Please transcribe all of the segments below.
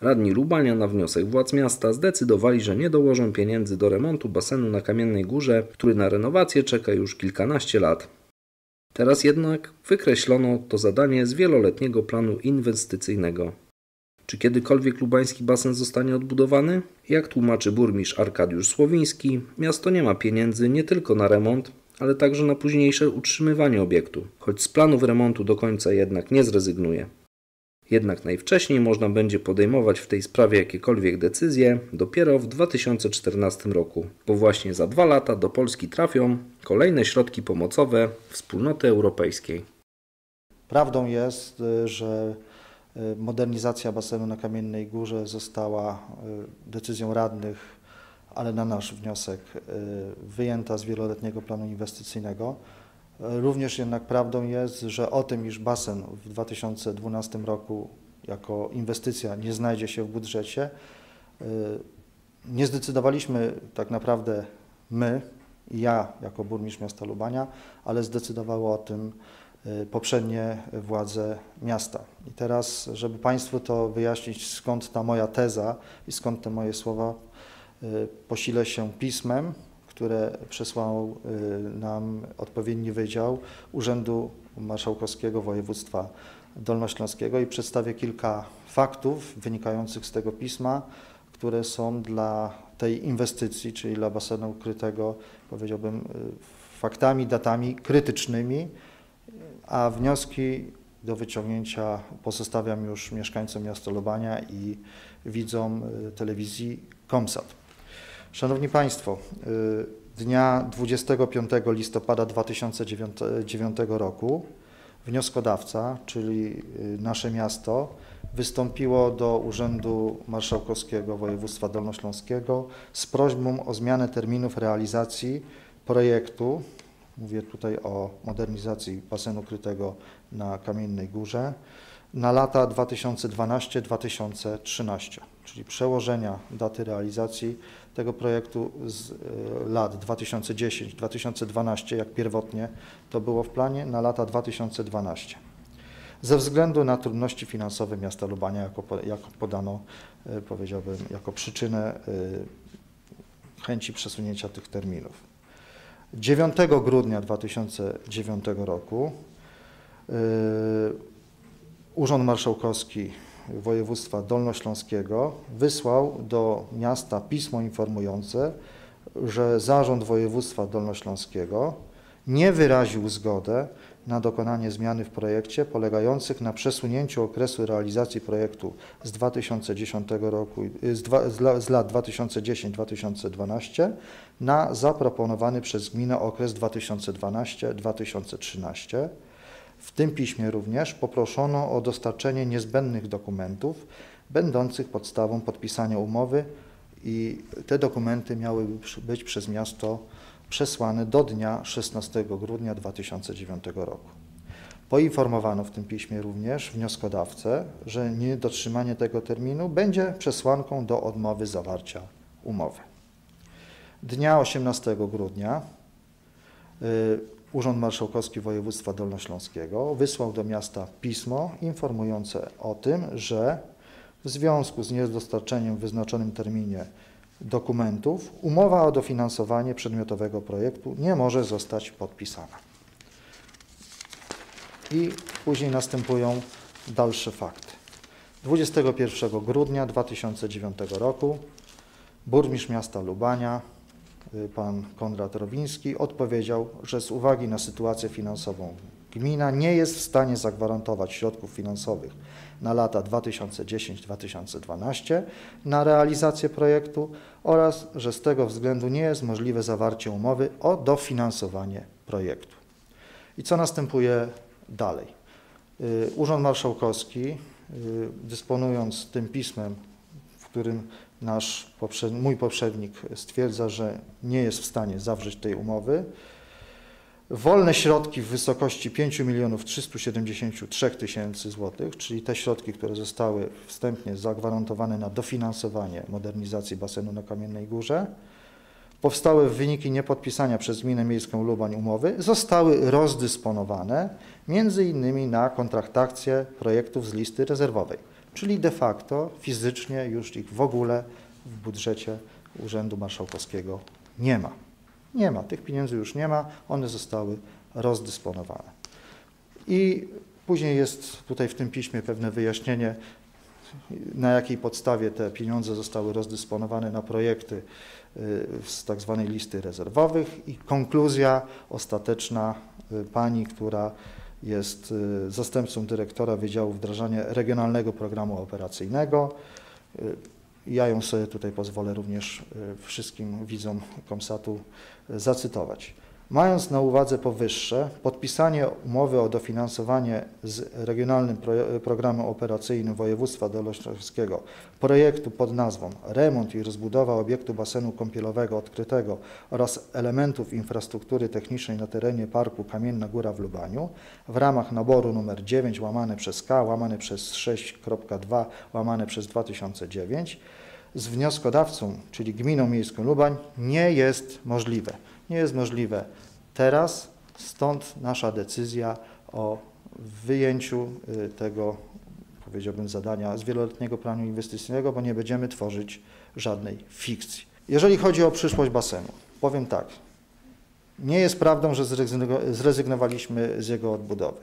Radni Lubania na wniosek władz miasta zdecydowali, że nie dołożą pieniędzy do remontu basenu na Kamiennej Górze, który na renowację czeka już kilkanaście lat. Teraz jednak wykreślono to zadanie z wieloletniego planu inwestycyjnego. Czy kiedykolwiek lubański basen zostanie odbudowany? Jak tłumaczy burmistrz Arkadiusz Słowiński, miasto nie ma pieniędzy nie tylko na remont, ale także na późniejsze utrzymywanie obiektu, choć z planów remontu do końca jednak nie zrezygnuje. Jednak najwcześniej można będzie podejmować w tej sprawie jakiekolwiek decyzje dopiero w 2014 roku, bo właśnie za dwa lata do Polski trafią kolejne środki pomocowe Wspólnoty Europejskiej. Prawdą jest, y, że y, modernizacja basenu na Kamiennej Górze została y, decyzją radnych, ale na nasz wniosek wyjęta z wieloletniego planu inwestycyjnego. Również jednak prawdą jest, że o tym, iż basen w 2012 roku jako inwestycja nie znajdzie się w budżecie, y, nie zdecydowaliśmy tak naprawdę my ja jako burmistrz miasta Lubania, ale zdecydowało o tym y, poprzednie władze miasta. I teraz, żeby Państwu to wyjaśnić, skąd ta moja teza i skąd te moje słowa, y, posilę się pismem, które przesłał y, nam odpowiedni wydział Urzędu Marszałkowskiego Województwa Dolnośląskiego i przedstawię kilka faktów wynikających z tego pisma, które są dla tej inwestycji, czyli dla basenu ukrytego, powiedziałbym, y, faktami, datami krytycznymi, a wnioski do wyciągnięcia pozostawiam już mieszkańcom miasta Lubania i widzom y, telewizji Komsat. Szanowni Państwo, y, dnia 25 listopada 2009 roku wnioskodawca, czyli y, nasze miasto, wystąpiło do Urzędu Marszałkowskiego Województwa Dolnośląskiego z prośbą o zmianę terminów realizacji projektu, mówię tutaj o modernizacji basenu krytego na Kamiennej Górze, na lata 2012-2013, czyli przełożenia daty realizacji tego projektu z e, lat 2010-2012, jak pierwotnie to było w planie, na lata 2012. Ze względu na trudności finansowe miasta Lubania, jako, jako podano, e, powiedziałbym, jako przyczynę e, chęci przesunięcia tych terminów. 9 grudnia 2009 roku Urząd Marszałkowski Województwa Dolnośląskiego wysłał do miasta pismo informujące, że Zarząd Województwa Dolnośląskiego nie wyraził zgody na dokonanie zmiany w projekcie polegających na przesunięciu okresu realizacji projektu z 2010 roku, z, dwa, z lat 2010-2012 na zaproponowany przez gminę okres 2012-2013 w tym piśmie również poproszono o dostarczenie niezbędnych dokumentów będących podstawą podpisania umowy i te dokumenty miały być przez miasto przesłane do dnia 16 grudnia 2009 roku. Poinformowano w tym piśmie również wnioskodawcę, że niedotrzymanie tego terminu będzie przesłanką do odmowy zawarcia umowy. Dnia 18 grudnia y, Urząd Marszałkowski Województwa Dolnośląskiego wysłał do miasta pismo informujące o tym, że w związku z niedostarczeniem w wyznaczonym terminie dokumentów umowa o dofinansowanie przedmiotowego projektu nie może zostać podpisana. I później następują dalsze fakty. 21 grudnia 2009 roku burmistrz miasta Lubania pan Konrad Rowiński, odpowiedział, że z uwagi na sytuację finansową gmina nie jest w stanie zagwarantować środków finansowych na lata 2010-2012 na realizację projektu oraz, że z tego względu nie jest możliwe zawarcie umowy o dofinansowanie projektu. I co następuje dalej? Y, Urząd Marszałkowski, y, dysponując tym pismem, w którym nasz mój poprzednik stwierdza, że nie jest w stanie zawrzeć tej umowy. Wolne środki w wysokości 5 milionów 373 tysięcy złotych, czyli te środki, które zostały wstępnie zagwarantowane na dofinansowanie modernizacji basenu na Kamiennej Górze, powstałe w wyniki niepodpisania przez Gminę Miejską Lubań umowy, zostały rozdysponowane między innymi na kontraktację projektów z listy rezerwowej Czyli de facto fizycznie już ich w ogóle w budżecie Urzędu Marszałkowskiego nie ma. Nie ma, tych pieniędzy już nie ma, one zostały rozdysponowane. I później jest tutaj w tym piśmie pewne wyjaśnienie, na jakiej podstawie te pieniądze zostały rozdysponowane na projekty y, z tak zwanej listy rezerwowych i konkluzja ostateczna y, pani, która jest y, zastępcą dyrektora Wydziału Wdrażania Regionalnego Programu Operacyjnego. Ja ją sobie tutaj pozwolę również wszystkim widzom Komsatu zacytować. Mając na uwadze powyższe, podpisanie umowy o dofinansowanie z Regionalnym Programem Operacyjnym Województwa Dolnośląskiego projektu pod nazwą Remont i rozbudowa obiektu basenu kąpielowego odkrytego oraz elementów infrastruktury technicznej na terenie Parku Kamienna Góra w Lubaniu w ramach naboru nr 9 łamane przez K łamane przez 6.2 łamane przez 2009 z wnioskodawcą, czyli Gminą Miejską Lubań, nie jest możliwe nie jest możliwe teraz, stąd nasza decyzja o wyjęciu y, tego, powiedziałbym, zadania z wieloletniego planu inwestycyjnego, bo nie będziemy tworzyć żadnej fikcji. Jeżeli chodzi o przyszłość basenu, powiem tak. Nie jest prawdą, że zrezygnowaliśmy z jego odbudowy.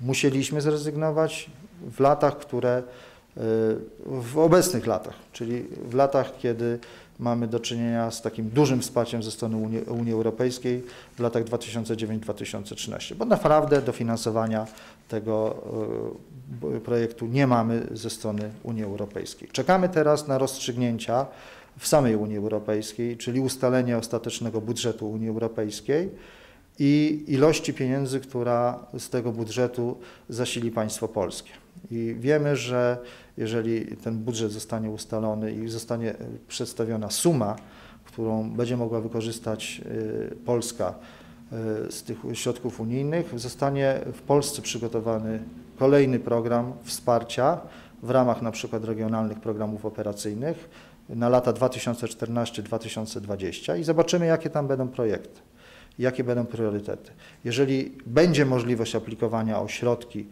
Musieliśmy zrezygnować w latach, które w obecnych latach, czyli w latach, kiedy mamy do czynienia z takim dużym wsparciem ze strony Unii, Unii Europejskiej w latach 2009-2013, bo naprawdę dofinansowania tego e, projektu nie mamy ze strony Unii Europejskiej. Czekamy teraz na rozstrzygnięcia w samej Unii Europejskiej, czyli ustalenie ostatecznego budżetu Unii Europejskiej i ilości pieniędzy, która z tego budżetu zasili państwo polskie. I wiemy, że jeżeli ten budżet zostanie ustalony i zostanie przedstawiona suma, którą będzie mogła wykorzystać y, Polska y, z tych środków unijnych, zostanie w Polsce przygotowany kolejny program wsparcia w ramach na przykład regionalnych programów operacyjnych na lata 2014-2020 i zobaczymy, jakie tam będą projekty, jakie będą priorytety. Jeżeli będzie możliwość aplikowania o środki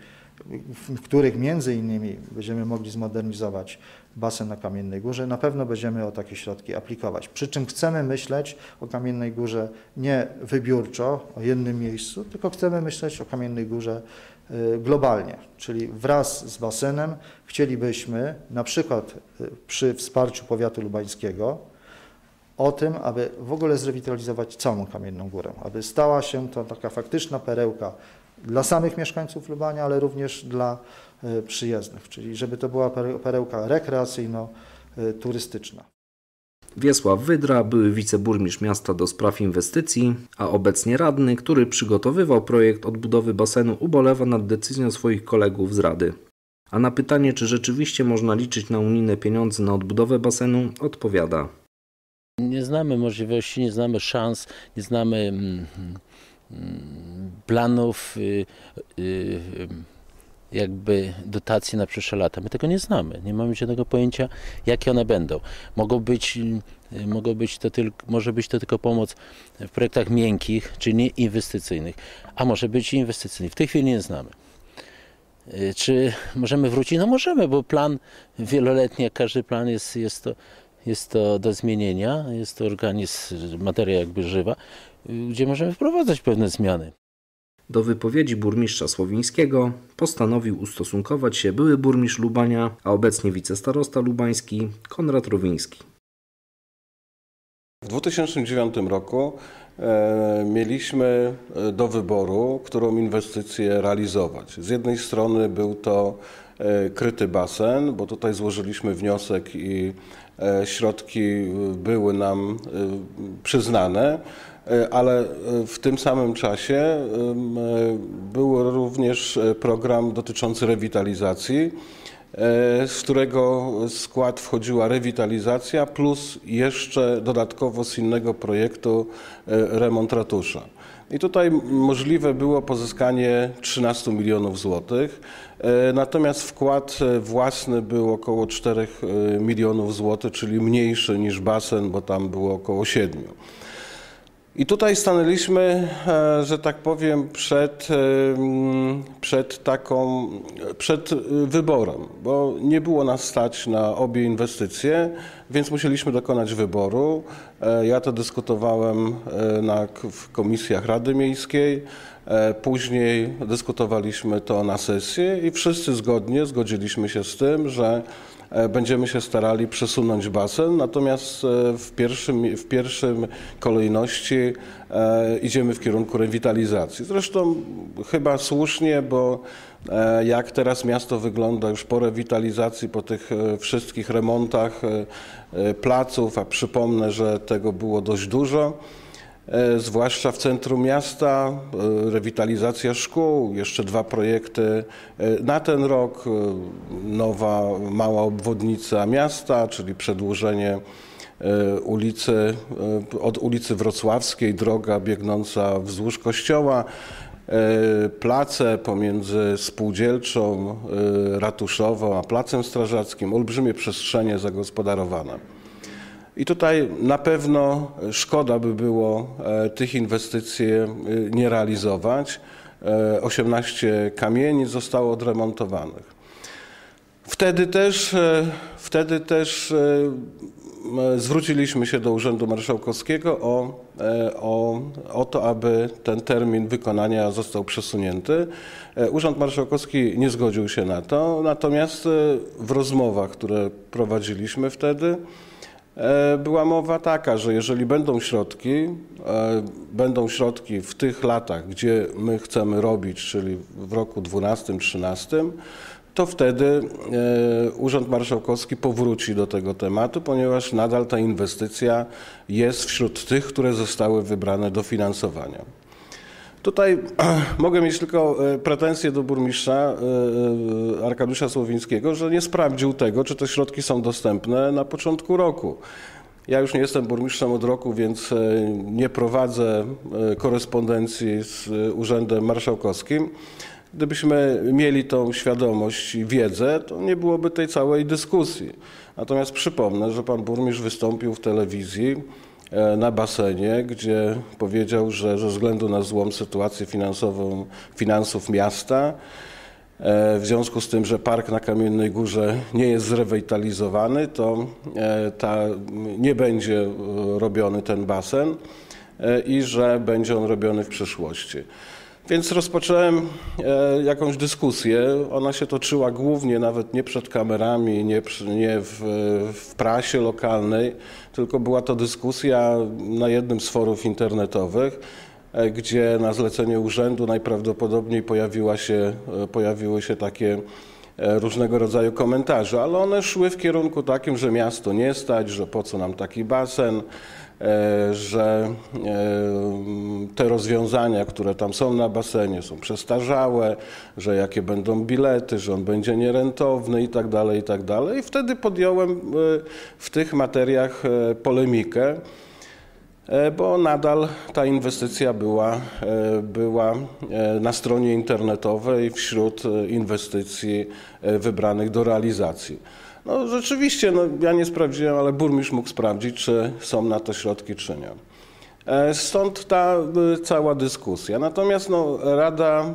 w których między innymi będziemy mogli zmodernizować basen na Kamiennej Górze, na pewno będziemy o takie środki aplikować. Przy czym chcemy myśleć o Kamiennej Górze nie wybiórczo, o jednym miejscu, tylko chcemy myśleć o Kamiennej Górze y, globalnie, czyli wraz z basenem chcielibyśmy na przykład y, przy wsparciu powiatu lubańskiego o tym, aby w ogóle zrewitalizować całą Kamienną Górę, aby stała się to taka faktyczna perełka dla samych mieszkańców Lubania, ale również dla e, przyjezdnych, czyli żeby to była perełka rekreacyjno-turystyczna. Wiesław Wydra, były wiceburmistrz miasta do spraw inwestycji, a obecnie radny, który przygotowywał projekt odbudowy basenu, ubolewa nad decyzją swoich kolegów z Rady. A na pytanie, czy rzeczywiście można liczyć na unijne pieniądze na odbudowę basenu, odpowiada. Nie znamy możliwości, nie znamy szans, nie znamy mm, planów y, y, jakby dotacji na przyszłe lata. My tego nie znamy, nie mamy żadnego pojęcia, jakie one będą. Mogą być, y, mogą być to tylko, może być to tylko pomoc w projektach miękkich, czyli nie inwestycyjnych, a może być inwestycyjnych. W tej chwili nie znamy. Czy możemy wrócić? No możemy, bo plan wieloletni, jak każdy plan jest, jest, to, jest to do zmienienia, jest to organizm, materia jakby żywa gdzie możemy wprowadzać pewne zmiany. Do wypowiedzi burmistrza Słowińskiego postanowił ustosunkować się były burmistrz Lubania, a obecnie wicestarosta lubański Konrad Rowiński. W 2009 roku e, mieliśmy e, do wyboru, którą inwestycję realizować. Z jednej strony był to kryty basen, bo tutaj złożyliśmy wniosek i e, środki były nam e, przyznane. E, ale e, w tym samym czasie e, był również program dotyczący rewitalizacji, z którego skład wchodziła rewitalizacja plus jeszcze dodatkowo z innego projektu remont ratusza. I tutaj możliwe było pozyskanie 13 milionów złotych, natomiast wkład własny był około 4 milionów złotych, czyli mniejszy niż basen, bo tam było około 7. I tutaj stanęliśmy, e, że tak powiem, przed, e, przed taką, przed wyborem, bo nie było nas stać na obie inwestycje, więc musieliśmy dokonać wyboru. E, ja to dyskutowałem na, w komisjach Rady Miejskiej, później dyskutowaliśmy to na sesji i wszyscy zgodnie zgodziliśmy się z tym, że E, będziemy się starali przesunąć basen, natomiast e, w pierwszym, w pierwszym kolejności e, idziemy w kierunku rewitalizacji. Zresztą chyba słusznie, bo jak teraz miasto wygląda już po rewitalizacji, po tych wszystkich remontach placów, a przypomnę, że tego było dość dużo, E, zwłaszcza w centrum miasta, e, rewitalizacja szkół, jeszcze dwa projekty e, na ten rok, nowa mała obwodnica miasta, czyli przedłużenie ulicy, od ulicy Wrocławskiej, droga biegnąca wzdłuż kościoła, place pomiędzy spółdzielczą, ratuszową a placem strażackim, olbrzymie przestrzenie zagospodarowane. I tutaj na pewno szkoda by było e, tych inwestycji e, nie realizować. 18 e, kamieni zostało odremontowanych. Wtedy też, wtedy też zwróciliśmy się do Urzędu Marszałkowskiego o, o, o to, aby ten termin wykonania został przesunięty. Urząd Marszałkowski nie zgodził się na to, natomiast w rozmowach, które prowadziliśmy wtedy, była mowa taka, że jeżeli będą środki, e, będą środki w tych latach, gdzie my chcemy robić, czyli w roku 12-13, to wtedy e, Urząd Marszałkowski powróci do tego tematu, ponieważ nadal ta inwestycja jest wśród tych, które zostały wybrane do finansowania. Tutaj mogę mieć tylko e, pretensje do burmistrza e, e, Arkadiusza Słowińskiego, że nie sprawdził tego, czy te środki są dostępne na początku roku. Ja już nie jestem burmistrzem od roku, więc nie prowadzę korespondencji z Urzędem Marszałkowskim. Gdybyśmy mieli tą świadomość i wiedzę, to nie byłoby tej całej dyskusji. Natomiast przypomnę, że pan burmistrz wystąpił w telewizji na basenie, gdzie powiedział, że ze względu na złą sytuację finansową finansów miasta, e, w związku z tym, że park na Kamiennej Górze nie jest zrewitalizowany, to e, ta, nie będzie robiony ten basen i że będzie on robiony w przyszłości. Więc rozpocząłem jakąś dyskusję. Ona się toczyła głównie nawet nie przed kamerami, nie, nie w, w prasie lokalnej, tylko była to dyskusja na jednym z forów internetowych, e, gdzie na zlecenie urzędu najprawdopodobniej pojawiła się, e, pojawiły się takie e, różnego rodzaju komentarze, ale one szły w kierunku takim, że miasto nie stać, że po co nam taki basen, E, że e, te rozwiązania, które tam są na basenie są przestarzałe, że jakie będą bilety, że on będzie nierentowny i tak dalej, i tak dalej. I wtedy podjąłem e, w tych materiach polemikę, bo nadal ta inwestycja była, była na stronie internetowej wśród inwestycji wybranych do realizacji. No rzeczywiście, no, ja nie sprawdziłem, ale burmistrz mógł sprawdzić, czy są na to środki, czy nie. E, stąd ta e, cała dyskusja. Natomiast no, Rada e,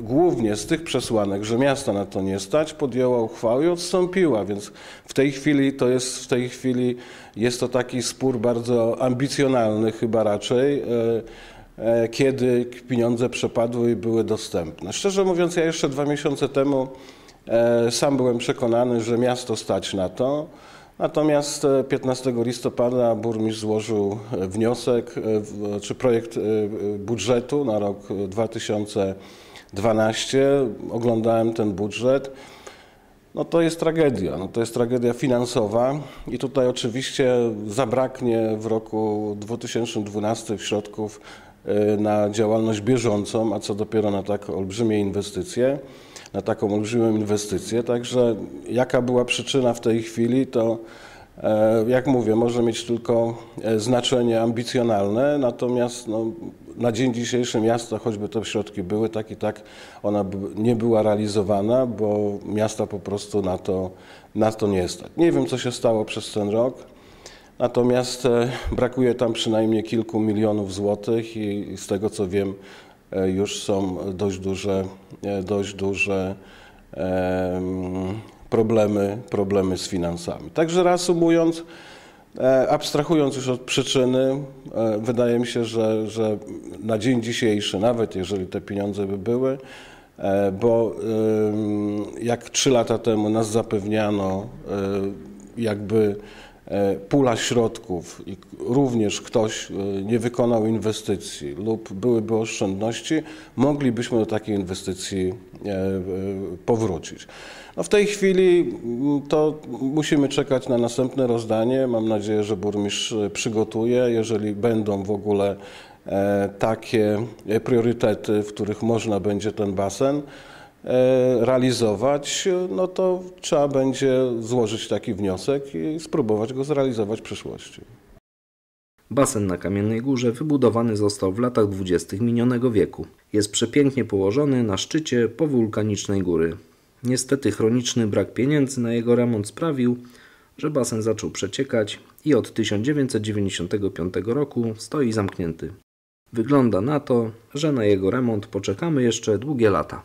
głównie z tych przesłanek, że miasta na to nie stać, podjęła uchwałę i odstąpiła, więc w tej chwili to jest, w tej chwili jest to taki spór bardzo ambicjonalny chyba raczej, kiedy pieniądze przepadły i były dostępne. Szczerze mówiąc, ja jeszcze dwa miesiące temu E, sam byłem przekonany, że miasto stać na to. Natomiast 15 e, listopada burmistrz złożył e, wniosek czy projekt budżetu na rok 2012. Oglądałem ten budżet. No to jest tragedia, no to jest tragedia finansowa i tutaj oczywiście zabraknie w roku 2012 środków na działalność bieżącą, a co dopiero na tak olbrzymie inwestycje na taką olbrzymią inwestycję. Także jaka była przyczyna w tej chwili, to e, jak mówię, może mieć tylko e, znaczenie ambicjonalne, natomiast no, na dzień dzisiejszy miasta, choćby te środki były, tak i tak ona nie była realizowana, bo miasta po prostu na to, na to nie stać. Nie wiem, co się stało przez ten rok. Natomiast e, brakuje tam przynajmniej kilku milionów złotych i z tego co wiem już są dość duże, e, dość duże problemy, problemy z finansami. Także reasumując, abstrahując już od przyczyny, wydaje mi się, że, że na dzień dzisiejszy, nawet jeżeli te pieniądze by były, bo jak trzy lata temu nas zapewniano jakby E, pula środków i również ktoś e, nie wykonał inwestycji lub byłyby oszczędności, moglibyśmy do takiej inwestycji e, powrócić. No w tej chwili mm, to musimy czekać na następne rozdanie. Mam nadzieję, że burmistrz przygotuje. Jeżeli będą w ogóle takie priorytety, w których można będzie ten basen E, realizować, no to trzeba będzie złożyć taki wniosek i spróbować go zrealizować w przyszłości. Basen na Kamiennej Górze wybudowany został w latach dwudziestych minionego wieku. Jest przepięknie położony na szczycie powulkanicznej góry. Niestety chroniczny brak pieniędzy na jego remont sprawił, że basen zaczął przeciekać i od 1995 roku stoi zamknięty. Wygląda na to, że na jego remont poczekamy jeszcze długie lata.